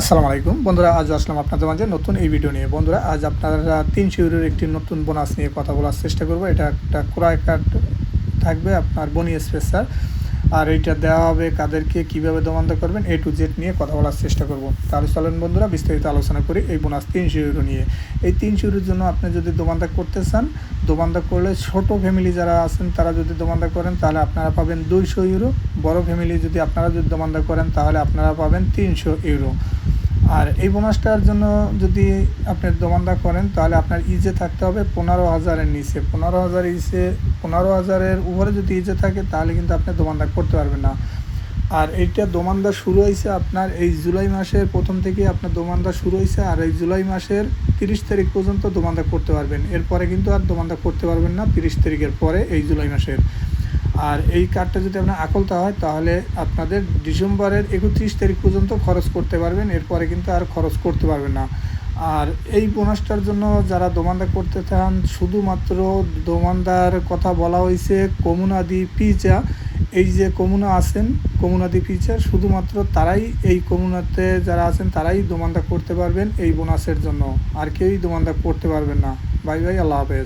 আসসালামু আলাইকুম। বন্ধুরা, আজ আসলাম আপনাদের মাঝে নতুন এই ভিডিও নিয়ে। বন্ধুরা, আজ আপনারা তিনশো ইউরোর একটি নতুন বোনাস নিয়ে কথা বলার চেষ্টা করব। এটা একটা ক্রয় কার্ড থাকবে আপনার বনি স্পেসার আর এইটা দেওয়া হবে কাদেরকে, কীভাবে দোমান্দা করবেন এ টু জেড নিয়ে কথা বলার চেষ্টা করব। তাহলে চলেন বন্ধুরা, বিস্তারিত আলোচনা করি এই বোনাস তিনশো ইউরো নিয়ে। এই তিনশো ইউরোর জন্য আপনি যদি দোমান্দা করতে চান দোমান্দা করলে ছোট ফ্যামিলি যারা আছেন, তারা যদি দোমান্দা করেন, তাহলে আপনারা পাবেন দুইশো ইউরো বড় ফ্যামিলি যদি আপনারা যদি দোমান্দা করেন, তাহলে আপনারা পাবেন তিনশো ইউরো আর এই বোনাসটার জন্য যদি আপনি দোমান্দা করেন, তাহলে আপনার ইজে থাকতে হবে পনেরো হাজারের নিচে। পনেরো হাজার ইজে, পনেরো হাজারের উপরে যদি ইজে থাকে, তাহলে কিন্তু আপনি দোমান্দা করতে পারবেন না। আর এইটা দোমান্দা শুরু হয়েছে আপনার এই জুলাই মাসের প্রথম থেকে আপনার দোমান্দা শুরু হয়েছে, আর এই জুলাই মাসের তিরিশ তারিখ পর্যন্ত দোমান্দা করতে পারবেন। এরপরে কিন্তু আর দোমান্দা করতে পারবেন না তিরিশ তারিখের পরে এই জুলাই মাসের। আর এই কার্ডটা যদি আপনার আকলতা হয়, তাহলে আপনাদের ডিসেম্বরের একত্রিশ তারিখ পর্যন্ত খরচ করতে পারবেন। এরপরে কিন্তু আর খরচ করতে পারবেন না। আর এই বোনাসটার জন্য যারা দোমান্দা করতে চান, শুধুমাত্র দোমানদার কথা বলা হয়েছে কমুনাদি পিজা এই যে কমুনা আছেন কমুনাদি পিজা শুধুমাত্র তারাই এই কমুনাতে যারা আছেন, তারাই দোমান্দা করতে পারবেন এই বোনাসের জন্য। আর কেউই দোমান্দা করতে পারবেন না। বাই বাই, আল্লাহ হাফেজ।